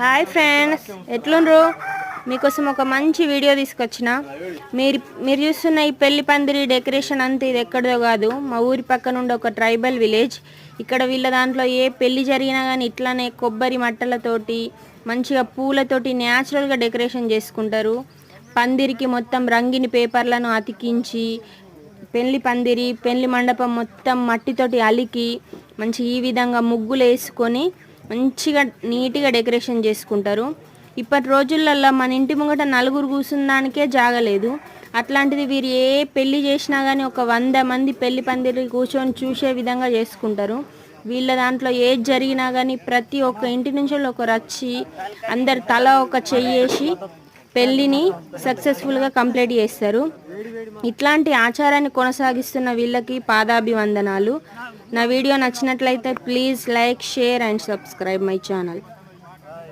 Hi friends ఎట్లుండ్రు? మీకోసం ఒక మంచి వీడియో తీసుకొచ్చిన. మీరు మీరు చూస్తున్న ఈ పెళ్ళి పందిరి డెకరేషన్ అంతా ఇది ఎక్కడదో కాదు. మా ఊరి పక్కన ఉండే ఒక ట్రైబల్ విలేజ్. ఇక్కడ వీళ్ళ దాంట్లో ఏ పెళ్ళి జరిగినా కానీ ఇట్లానే కొబ్బరి మట్టలతోటి మంచిగా పూలతోటి న్యాచురల్గా డెకరేషన్ చేసుకుంటారు. పందిరికి మొత్తం రంగిని పేపర్లను అతికించి పెళ్ళి పందిరి పెళ్ళి మండపం మొత్తం మట్టితోటి అలికి మంచి ఈ విధంగా ముగ్గులు వేసుకొని మంచిగా నీట్గా డెకరేషన్ చేసుకుంటారు. ఇప్పటి రోజులల్లో మన ఇంటి ముంగట నలుగురు కూర్చున్నానికే జాగలేదు. అట్లాంటిది వీరు ఏ పెళ్ళి చేసినా కానీ ఒక వంద మంది పెళ్ళి పందిరి కూర్చొని చూసే విధంగా చేసుకుంటారు. వీళ్ళ దాంట్లో ఏది జరిగినా కానీ ప్రతి ఒక్క ఇంటి నుంచి ఒకరు వచ్చి అందరు తల ఒక చెయ్యేసి పెళ్ళిని సక్సెస్ఫుల్గా కంప్లీట్ చేస్తారు. ఇట్లాంటి ఆచారాన్ని కొనసాగిస్తున్న వీళ్ళకి పాదాభివందనాలు. నా వీడియో నచ్చినట్లయితే please like share and subscribe my channel.